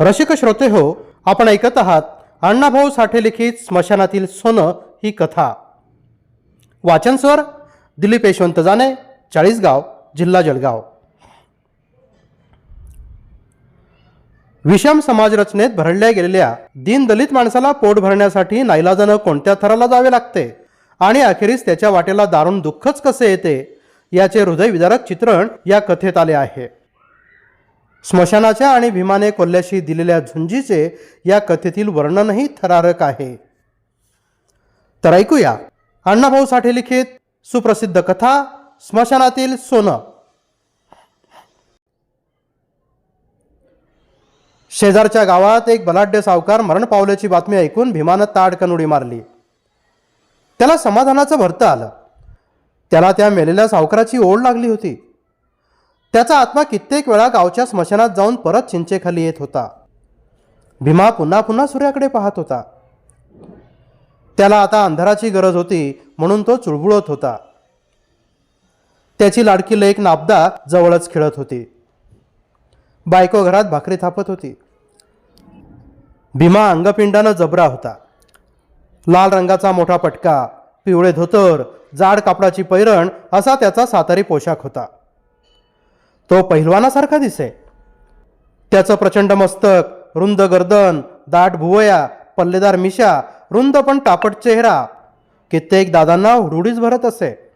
रसिक श्रोते हो आपण ऐकत आहात अण्णाभाऊ साठे लिखित स्मशानातील सोनं ही कथा. वाचन स्वर दिलीप यशवंत जाने चाळीसगाव जिल्हा जळगाव. विषम समाज रचनेत भरडल्या गेलेल्या दीनदलित माणसाला पोट भरण्यासाठी नाईलाजानं कोणत्या थराला जावे लागते? आणि अखेरीस त्याच्या वाटेला दारुण दुःखच कसे येते? याचे हृदयविदारक चित्रण या कथेत आले आहे. स्मशानाच्या आणि भीमाने कोल्ल्याशी दिलेल्या झुंजीचे या कथेतील वर्णनही थरारक आहे. तर ऐकूया. अण्णाभाऊ साठे लिखित सुप्रसिद्ध कथा स्मशानातील सोनं. शेजारच्या गावात एक बलाढ्य सावकार मरण पावल्याची बातमी ऐकून भीमानं ताडकन उडी मारली. त्याला समाधानाचं भरतं आलं. त्याला त्या मेलेल्या सावकाराची ओढ लागली होती. त्याचा आत्मा कित्येक वेळा गावच्या स्मशानात जाऊन परत चिंचेखाली येत होता. भीमा पुन्हा पुन्हा सूर्याकडे पाहत होता. त्याला आता अंधाराची गरज होती म्हणून तो चुळबुळत होता. त्याची लाडकी लेक नाबदा जवळच खेळत होती. बायको घरात भाकरी थापत होती. भीमा अंगपिंडानं जबरा होता. लाल रंगाचा मोठा पटका पिवळे धोतर जाड कापडाची पैरण असा त्याचा सातारी पोशाख होता. तो पहिलवानासारखा दिसे. त्याचं प्रचंड मस्तक रुंद गर्दन दाट भुवया पल्लेदार मिशा रुंद पण टापट चेहरा कित्येक दादांना हुडुडीच भरत असे.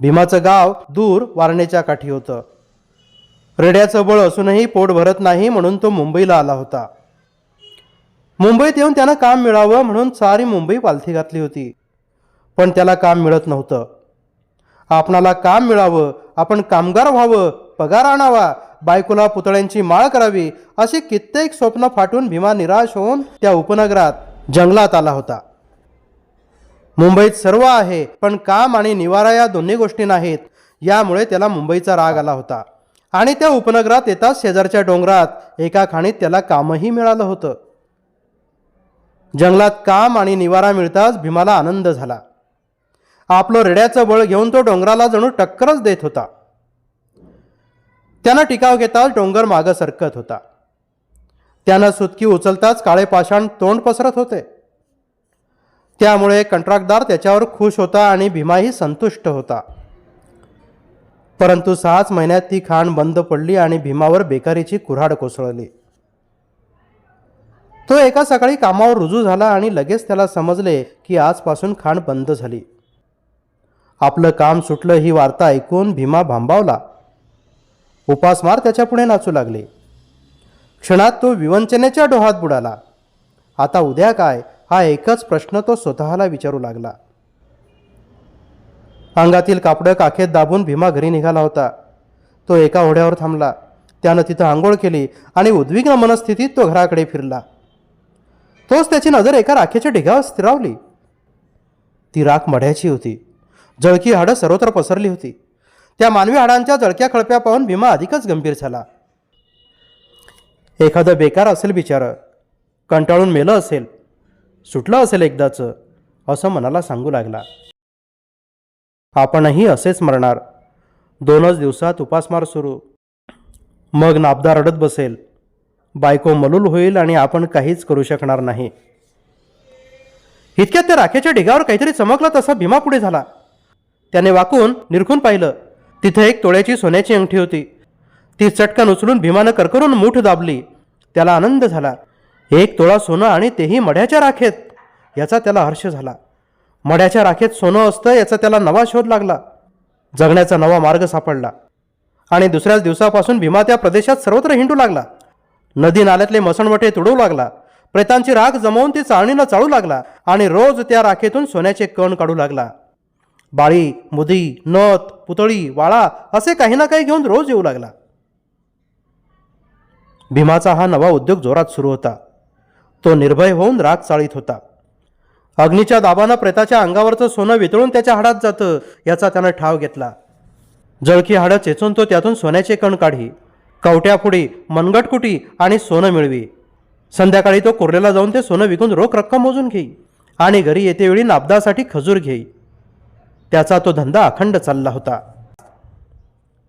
भीमाचं गाव दूर वारणेच्या काठी होतं. रेड्याचं बळ असूनही पोट भरत नाही म्हणून तो मुंबईला आला होता. मुंबईत येऊन त्यानं काम मिळावं म्हणून सारी मुंबई पालथी घातली होती. पण त्याला काम मिळत नव्हतं. आपणाला काम मिळावं आपण कामगार व्हावं पगार आणावा बायकोला पुतळ्यांची माळ करावी असे कित्येक स्वप्न फाटून भीमा निराश होऊन त्या उपनगरात जंगलात आला होता. मुंबईत सर्व आहे पण काम आणि निवारा या दोन्ही गोष्टी नाहीत. यामुळे त्याला मुंबईचा राग आला होता. आणि त्या उपनगरात येताच शेजारच्या डोंगरात एका खाणीत त्याला कामही मिळालं होतं. जंगलात काम आणि निवारा मिळताच भीमाला आनंद झाला. आपलं रेड्याचं बळ घेऊन तो डोंगराला जणू टक्करच देत होता. त्यानं टिकाव घेताच डोंगर मागं सरकत होता. त्यानं सुतकी उचलताच काळे पाषाण तोंड पसरत होते. त्यामुळे कंत्राटदार त्याच्यावर खुश होता आणि भीमाही संतुष्ट होता. परंतु सहाच महिन्यात ती खाण बंद पडली आणि भीमावर बेकारीची कुऱ्हाड कोसळली. तो एका सकाळी कामावर रुजू झाला आणि लगेच त्याला समजले की आजपासून खाण बंद झाली. आपलं काम सुटलं ही वार्ता ऐकून भीमा भांबावला. उपासमार त्याच्या पुढे नाचू लागले. क्षणात तो विवंचनेच्या डोहात बुडाला. आता उद्या काय? हा एकच प्रश्न तो स्वतःला विचारू लागला. अंगातील कापडं काखेत दाबून भीमा घरी निघाला होता. तो एका ओढ्यावर थांबला. त्यानं तिथं आंघोळ केली आणि उद्विग्न मनस्थितीत तो घराकडे फिरला. तोच त्याची नजर एका राखेच्या ढिगावर स्थिरावली. ती राख मढ्याची होती. जळकी हाडं सर्वत्र पसरली होती. त्या मानवी हाडांच्या जळक्या खळप्या पाहून भीमा अधिकच गंभीर झाला. एखादं बेकार असेल बिचारं कंटाळून मेलं असेल सुटलं असेल एकदाचं असं मनाला सांगू लागला. आपणही असेच मरणार. दोनच दिवसात उपासमार सुरू. मग नाबदा रडत बसेल. बायको मलूल होईल आणि आपण काहीच करू शकणार नाही. इतक्यात त्या राखेच्या ढिगावर काहीतरी चमकलं तसा भीमा पुढे झाला. त्याने वाकून निरखून पाहिलं. तिथे एक तोळ्याची सोन्याची अंगठी होती. ती चटकन उचलून भीमानं करकरून मूठ दाबली. त्याला आनंद झाला. एक तोळा सोनं आणि तेही मढ्याच्या राखेत याचा त्याला हर्ष झाला. मढ्याच्या राखेत सोनं असतं याचा त्याला नवा शोध लागला. जगण्याचा नवा मार्ग सापडला. आणि दुसऱ्याच दिवसापासून भीमा त्या प्रदेशात सर्वत्र हिंडू लागला. नदी नाल्यातले मसणवटे तुडवू लागला. प्रेतांची राख जमवून ती चाळणीनं चाळू लागला आणि रोज त्या राखेतून सोन्याचे कण काढू लागला. बाळी मुदी नथ पुतळी वाळा असे काही ना काही घेऊन रोज येऊ लागला. भीमाचा हा नवा उद्योग जोरात सुरू होता. तो निर्भय होऊन राग चाळीत होता. अग्नीच्या दाबानं प्रेताच्या अंगावरचं सोनं वितळून त्याच्या हाडात जातं याचा त्यानं ठाव घेतला. जळकी हाडं चेचून तो त्यातून सोन्याचे कण काढी कवट्याफुडी मनगटकुटी आणि सोनं मिळवी. संध्याकाळी तो कोरलेला जाऊन ते सोनं विकून रोख रक्कम मोजून घेई आणि घरी येतेवेळी नाबदासाठी खजूर घेई. त्याचा तो धंदा अखंड चालला होता.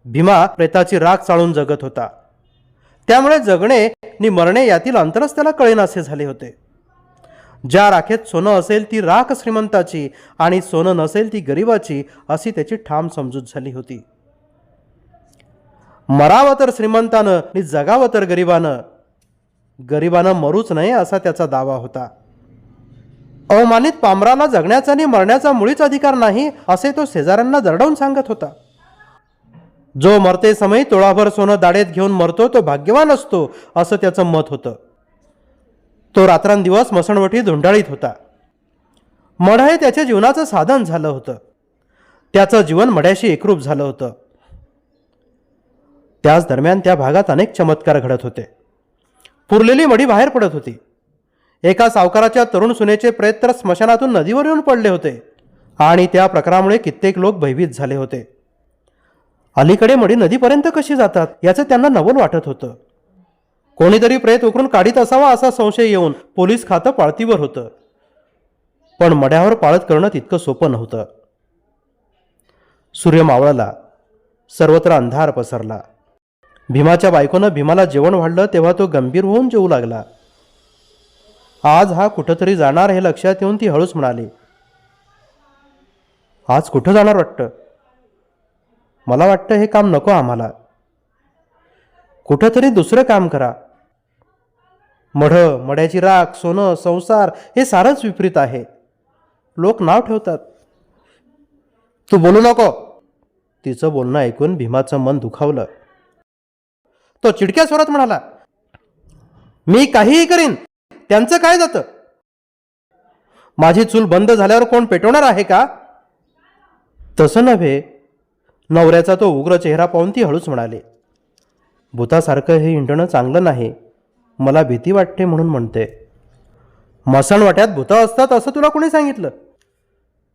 भीमा प्रेताची राख चाळून जगत होता. त्यामुळे जगणे नि मरणे यातील अंतरच त्याला कळेनासे झाले होते. ज्या राखेत सोनं असेल ती राख श्रीमंताची आणि सोनं नसेल ती गरिबाची अशी त्याची ठाम समजूत झाली होती. मरावं तर श्रीमंतानं आणि जगावं तर गरिबानं. गरिबानं मरूच नये असा त्याचा दावा होता. अवमानित पामराला जगण्याचा आणि मरण्याचा मुळीच अधिकार नाही असे तो शेजाऱ्यांना दरडवून सांगत होता. जो मरते समय तोळाभर सोनं दाडेत घेऊन मरतो तो भाग्यवान असतो असं त्याचं मत होतं. तो रात्रंदिवस मसणवटी धुंडाळीत होता. मढ हे त्याच्या जीवनाचं साधन झालं होतं. त्याचं जीवन मढ्याशी एकरूप झालं होतं. त्याच दरम्यान त्या भागात अनेक चमत्कार घडत होते. पुरलेली मढी बाहेर पडत होती. एका सावकाराच्या तरुण सुनेचे प्रेत तर स्मशानातून नदीवर येऊन पडले होते आणि त्या प्रकारामुळे कित्येक लोक भयभीत झाले होते. अलीकडे मडी नदीपर्यंत कशी जातात याचं त्यांना नवल वाटत होतं. कोणीतरी प्रेत उकरून काढीत असावा असा संशय येऊन पोलीस खातं पाळतीवर होतं. पण मड्यावर पाळत करणं तितकं सोपं नव्हतं. सूर्य मावळला सर्वत्र अंधार पसरला. भीमाच्या बायकोनं भीमाला जेवण वाढलं तेव्हा तो गंभीर होऊन जेवू लागला. आज हा कुठंतरी जाणार हे लक्षात येऊन ती हळूच म्हणाली. आज कुठं जाणार वाटतं? मला वाटतं हे काम नको आम्हाला. कुठंतरी दुसरं काम करा. मढ मढ्याची राख सोनं संसार हे सारंच विपरीत आहे. लोक नाव ठेवतात. तू बोलू नको. तिचं बोलणं ऐकून भीमाचं मन दुखावलं. तो चिडक्या स्वरात म्हणाला मी काहीही करीन त्यांचं काय जातं? माझी चूल बंद झाल्यावर कोण पेटवणार आहे का? तसं नव्हे. नवऱ्याचा तो उग्र चेहरा पाहून ती हळूच म्हणाले भूतासारखं हे हिंडणं चांगलं नाही. मला भीती वाटते म्हणून म्हणते. मसणवाट्यात भूतं असतात असं तुला कोणी सांगितलं?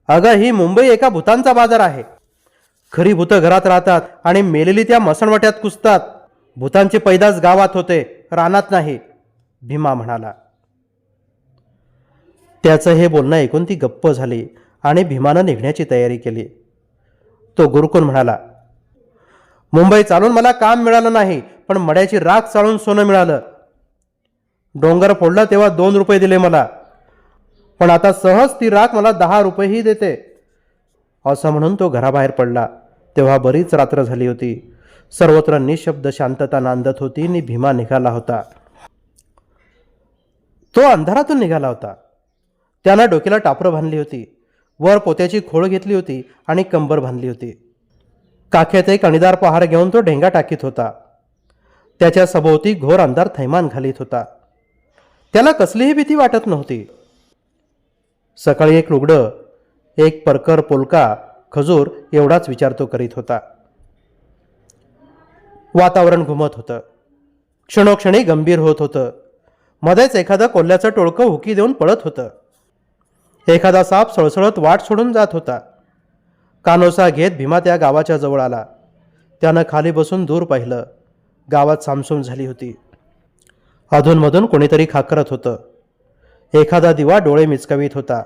अगं ही मुंबई एका भूतांचा बाजार आहे. खरी भूतं घरात राहतात आणि मेलेली त्या मसणवाट्यात कुसतात. भूतांची पैदास गावात होते रानात नाही भीमा म्हणाला. त्याचं हे बोलणं ऐकून ती गप्प झाली आणि भीमानं निघण्याची तयारी केली. तो गुरुकुल म्हणाला मुंबई चालून मला काम मिळालं नाही पण मड्याची राख चालून सोनं मिळालं. डोंगर फोडला तेव्हा दोन रुपये दिले मला. पण आता सहज ती राख मला दहा रुपयेही देते. असं म्हणून तो घराबाहेर पडला. तेव्हा बरीच रात्र झाली होती. सर्वत्र निशब्द शांतता नांदत होती आणि भीमा निघाला होता. तो अंधारातून निघाला होता. त्यानं डोक्याला टापरं बांधली होती. वर पोत्याची खोळ घेतली होती आणि कंबर बांधली होती. काख्यात एक अणीदार पहार घेऊन तो ढेंगा टाकीत होता. त्याच्या सभोवती घोर अंधार थैमान घालीत होता. त्याला कसलीही भीती वाटत नव्हती. सकाळी एक लुगडं एक परकर पोलका खजूर एवढाच विचार तो करीत होता. वातावरण घुमत होतं. क्षणोक्षणी गंभीर होत होतं. मध्येच एखादं कोल्ह्याचं टोळकं हुकी देऊन पळत होतं. एखादा साप सळसळत वाट सोडून जात होता. कानोसा घेत भीमा त्या गावाच्या जवळ आला. त्यानं खाली बसून दूर पाहिलं. गावात सामसूम झाली होती. अधूनमधून कोणीतरी खाकरत होतं. एखादा दिवा डोळे मिचकावीत होता.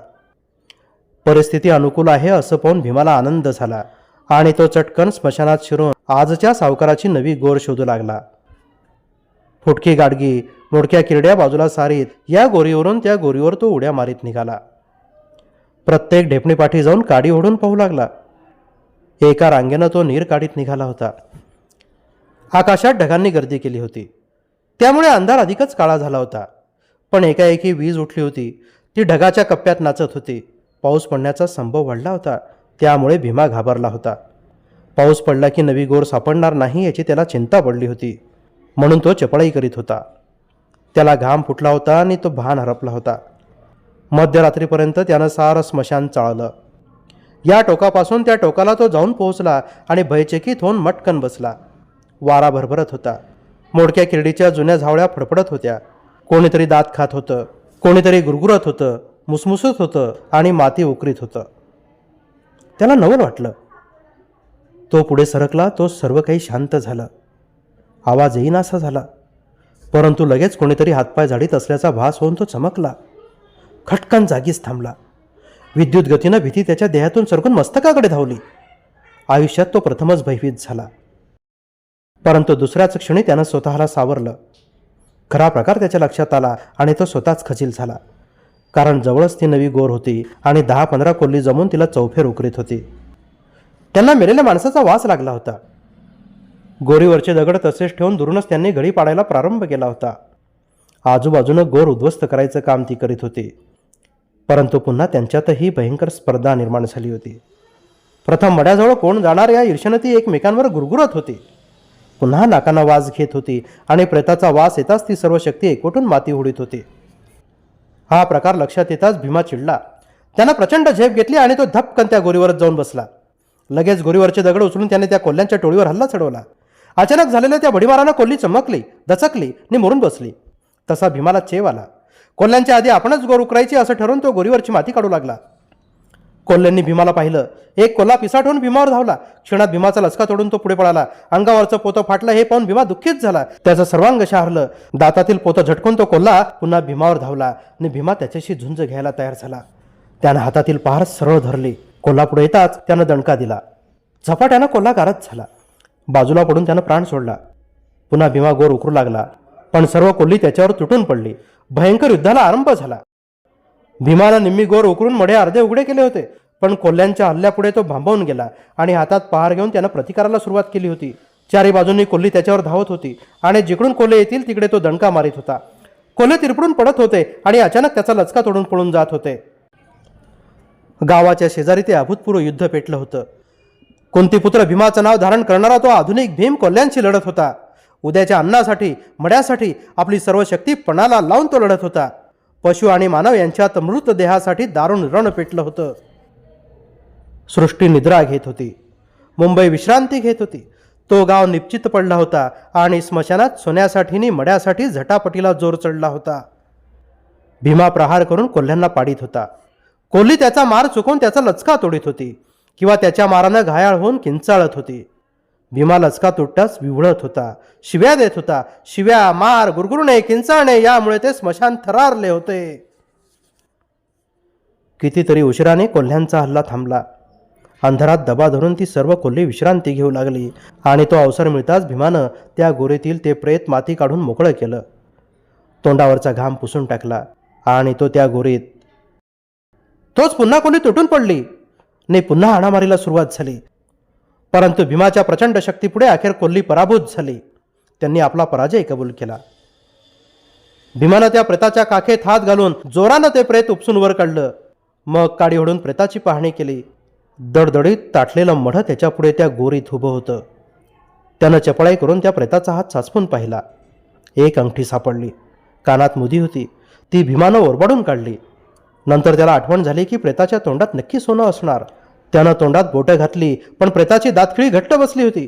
परिस्थिती अनुकूल आहे असं पाहून भीमाला आनंद झाला आणि तो चटकन स्मशानात शिरून आजच्या सावकाराची नवी गोर शोधू लागला. फुटकी गाडगी मोडक्या किरड्या बाजूला सारीत या गोरीवरून त्या गोरीवर तो उड्या मारीत निघाला. प्रत्येक ढेपणीपाठी जाऊन काडी ओढून पाहू लागला. एका रांगेनं तो नीर काढीत निघाला होता. आकाशात ढगांनी गर्दी केली होती. त्यामुळे अंधार अधिकच काळा झाला होता. पण एकाएकी वीज उठली होती. ती ढगाच्या कप्प्यात नाचत होती. पाऊस पडण्याचा संभव वाढला होता. त्यामुळे भीमा घाबरला होता. पाऊस पडला की नवी गोर सापडणार नाही याची त्याला चिंता पडली होती. म्हणून तो चपळाई करीत होता. त्याला घाम फुटला होता आणि तो भान हरपला होता. मध्यरात्रीपर्यंत त्यानं सारं स्मशान चाळलं. या टोकापासून त्या टोकाला तो जाऊन पोहोचला आणि भयचकित होऊन मटकन बसला. वारा भरभरत होता. मोडक्या किरडीच्या जुन्या झावळ्या फडफडत होत्या. कोणीतरी दात खात होतं. कोणीतरी गुरगुरत होतं. मुसमुसत होतं आणि माती उकरीत होतं. त्याला नवल वाटलं. तो पुढे सरकला तो सर्व काही शांत झालं. आवाज येईनासा झाला. परंतु लगेच कोणीतरी हातपाय झाडीत असल्याचा भास होऊन तो चमकला. खटकन जागीच थांबला. विद्युत गतीनं भीती त्याच्या देहातून सरकून मस्तकाकडे धावली. आयुष्यात तो प्रथमच भयभीत झाला. परंतु दुसऱ्याच क्षणी त्यानं स्वतःला सावरलं. खरा प्रकार त्याच्या लक्षात आला आणि तो स्वतःच खचील झाला. कारण जवळच ती नवी गोर होती आणि दहा पंधरा कोल्ली जमून तिला चौफेर उकरीत होती. त्यांना मेलेल्या माणसाचा वास लागला होता. गोरीवरचे दगड तसेच ठेवून दुरूनच त्यांनी घडी पाडायला प्रारंभ केला होता. आजूबाजूनं गोर उद्ध्वस्त करायचं काम ती करीत होती. परंतु पुन्हा त्यांच्यातही भयंकर स्पर्धा निर्माण झाली होती. प्रथम मड्याजवळ कोण जाणार या ईर्षेनं ती एकमेकांवर गुरगुरत होती. पुन्हा नाकांना वास घेत होती आणि प्रेताचा वास येताच ती सर्व शक्ती एकवटून माती उडीत होती. हा प्रकार लक्षात येताच भीमा चिडला. त्यानं प्रचंड झेप घेतली आणि तो धपकन त्या गोरीवरच जाऊन बसला. लगेच गोरीवरचे दगड उचलून त्याने त्या कोल्ह्यांच्या टोळीवर हल्ला चढवला. अचानक झालेल्या त्या भडीमारानं कोल्ही चमकली दचकली आणि मरून बसली. तसा भीमाला चेव आला. कोल्ह्यांच्या आधी आपणच गोर उकरायची असं ठरवून तो गोरीवरची माती काढू लागला. कोल्ह्यांनी भीमाला पाहिलं. एक कोल्हा पिसाटून भीमावर धावला. क्षणात भीमाचा लसका तोडून तो पुढे पळाला. अंगावरचं पोतं फाटलं हे पाहून भीमा दुःखीत झाला. त्याचं सर्वांग शहारलं. दातातील पोतं झटकून तो कोल्हा पुन्हा भीमावर धावला आणि भीमा त्याच्याशी झुंज घ्यायला तयार झाला. त्यानं हातातील पहार सरळ धरली. कोल्हा पुढे येताच त्यानं दणका दिला. झपाट्यानं कोल्हा गारद झाला. बाजूला पडून त्यानं प्राण सोडला. पुन्हा भीमा गोर उकरू लागला. पण सर्व कोल्ही त्याच्यावर तुटून पडली. भयंकर युद्धाला आरंभ झाला. भीमाला निम्मी गोर उकरून मढे अर्धे उघडे केले होते पण कोल्ह्यांच्या हल्ल्यापुढे तो भांबवून गेला आणि हातात पहार घेऊन त्यानं प्रतिकाराला सुरुवात केली होती. चारी बाजूंनी कोल्ही त्याच्यावर धावत होती आणि जिकडून कोल्हे येतील तिकडे तो दणका मारित होता. कोल्हे तिरपडून पडत होते आणि अचानक त्याचा लचका तोडून पळून जात होते. गावाच्या शेजारी ते अभूतपूर्व युद्ध पेटलं होतं. कुंतीपुत्र भीमाचं नाव धारण करणारा तो आधुनिक भीम कोल्ह्यांशी लढत होता. उद्याच्या अन्नासाठी मड्यासाठी आपली सर्व शक्ती पणाला लावून तो लढत होता. पशु आणि मानव यांच्यात मृतदेहासाठी दारुण रण पेटलं होतं. सृष्टी निद्रा घेत होती. मुंबई विश्रांती घेत होती. तो गाव निश्चित पडला होता आणि स्मशानात सोन्यासाठीनी मड्यासाठी झटापटीला जोर चढला होता. भीमा प्रहार करून कोल्ह्यांना पाडीत होता. कोल्ही त्याचा मार चुकवून त्याचा लचका तोडीत होती किंवा त्याच्या मारानं घायाळ होऊन किंचाळत होती. भीमा लचका तुटताच? विवळत होता. शिव्या देत होता. शिव्या मार गुरगुरणे किंचाळणे यामुळे ते स्मशान थरारले होते. कितीतरी उशिराने कोल्ह्यांचा हल्ला थांबला. अंधारात दबा धरून ती सर्व कोल्हे विश्रांती घेऊ लागली आणि तो अवसर मिळताच भीमानं त्या गोरीतील ते प्रेत माती काढून मोकळं केलं. तोंडावरचा घाम पुसून टाकला आणि तो त्या गोरीत तोच पुन्हा कोणी तुटून पडली? ने पुन्हा हाणामारीला सुरुवात झाली. परंतु भीमाच्या प्रचंड शक्तीपुढे अखेर कोल्ही पराभूत झाली. त्यांनी आपला पराजय कबूल केला. भीमानं त्या प्रेताच्या काखेत हात घालून जोरानं ते प्रेत उपसून वर काढलं. मग काडी ओढून प्रेताची पाहणी केली. दडदडीत ताटलेलं मढ त्याच्यापुढे त्या गोरीत उभं होतं. त्यानं चपळाई करून त्या प्रेताचा हात साचपून पाहिला. एक अंगठी सापडली. कानात मुदी होती. ती भीमानं ओरबाडून काढली. नंतर त्याला आठवण झाली की प्रेताच्या तोंडात नक्की सोनं असणार. त्यानं तोंडात बोटं घातली पण प्रेताची दातखिळी घट्ट बसली होती.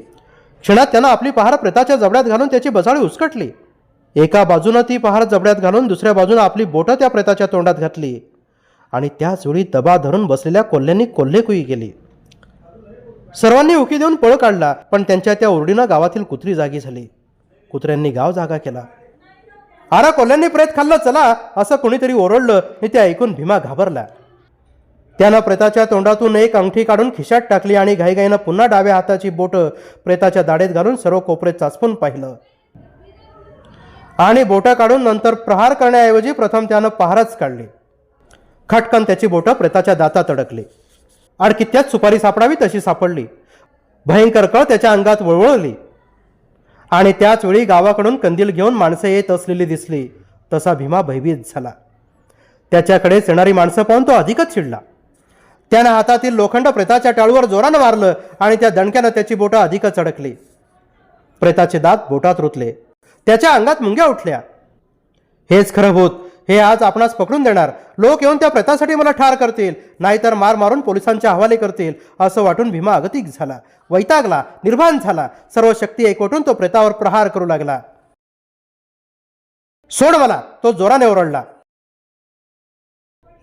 क्षणात त्यानं आपली पहार प्रेताच्या जबड्यात घालून त्याची बसाळी उसकटली एका बाजूनं ती पहार जबड्यात घालून दुसऱ्या बाजूनं आपली बोटं त्या प्रेताच्या तोंडात घातली. आणि त्याच वेळी दबा धरून बसलेल्या कोल्ह्यांनी कोल्हेकुई केली. सर्वांनी उकी देऊन पळ काढला पण त्यांच्या त्या ओरडीनं गावातील कुत्री जागी झाली. कुत्र्यांनी गाव जागा केला. आरा कोल्ह्यांनी प्रेत खाल्लं चला असं कोणीतरी ओरडलं. आणि ते ऐकून भीमा घाबरला. त्यानं प्रेताच्या तोंडातून एक अंगठी काढून खिशात टाकली आणि घाईघाईनं पुन्हा डाव्या हाताची बोटं प्रेताच्या दाढेत घालून सर्व कोपरे चाचपून पाहिलं. आणि बोटं काढून नंतर प्रहार करण्याऐवजी प्रथम त्यानं पहारच काढली. खटकन त्याची बोटं प्रेताच्या दातात अडकली. अडकित्यात सुपारी सापडावी तशी सापडली. भयंकर कळ त्याच्या अंगात वळवळली. आणि त्याच वेळी गावाकडून कंदील घेऊन माणसं येत असलेली दिसली. तसा भीमा भयभीत झाला. त्याच्याकडेच येणारी माणसं पाहून तो अधिकच चिडला. त्यानं हातातील लोखंड प्रेताच्या टाळूवर जोरानं मारलं आणि त्या दणक्यानं त्याची बोटं अधिकच अडकली. प्रेताचे दात बोटात रुतले. त्याच्या अंगात मुंग्या उठल्या. हेच खरं भूत हे आज आपणास पकडून देणार. लोक येऊन त्या प्रेतासाठी मला ठार करतील नाहीतर मार मारून पोलिसांच्या हवाले करतील असं वाटून भीमा अगतिक झाला. वैतागला निर्माण झाला. सर्व शक्ती एकवटून तो प्रेतावर प्रहार करू लागला. सोड मला तो जोराने ओरडला.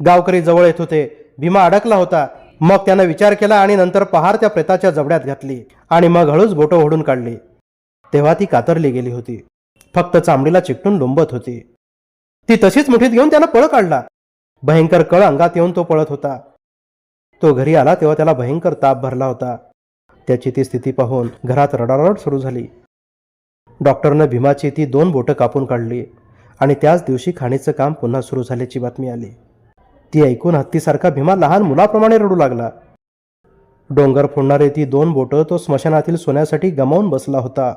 गावकरी जवळ येत होते. भीमा अडकला होता. मग त्यानं विचार केला आणि नंतर पहार त्या प्रेताच्या जबड्यात घातली आणि मग हळूच बोटं ओढून काढली. तेव्हा ती कातरली गेली होती. फक्त चामडीला चिकटून लोंबत होती. ती तशीच मुठीत घेऊन त्यानं पळ काढला. भयंकर कळ अंगात येऊन तो पळत होता. तो घरी आला तेव्हा त्याला भयंकर ताप भरला होता. त्याची ती स्थिती पाहून घरात रडारड सुरू झाली. डॉक्टरनं भीमाची ती दोन बोटं कापून काढली आणि त्याच दिवशी खाणीचं काम पुन्हा सुरू झाल्याची बातमी आली. ती ऐकून हत्तीसारखा भीमा लहान मुलाप्रमाणे रडू लागला. डोंगर फोडणारे ती दोन बोटं तो स्मशानातील सोन्यासाठी गमावून बसला होता.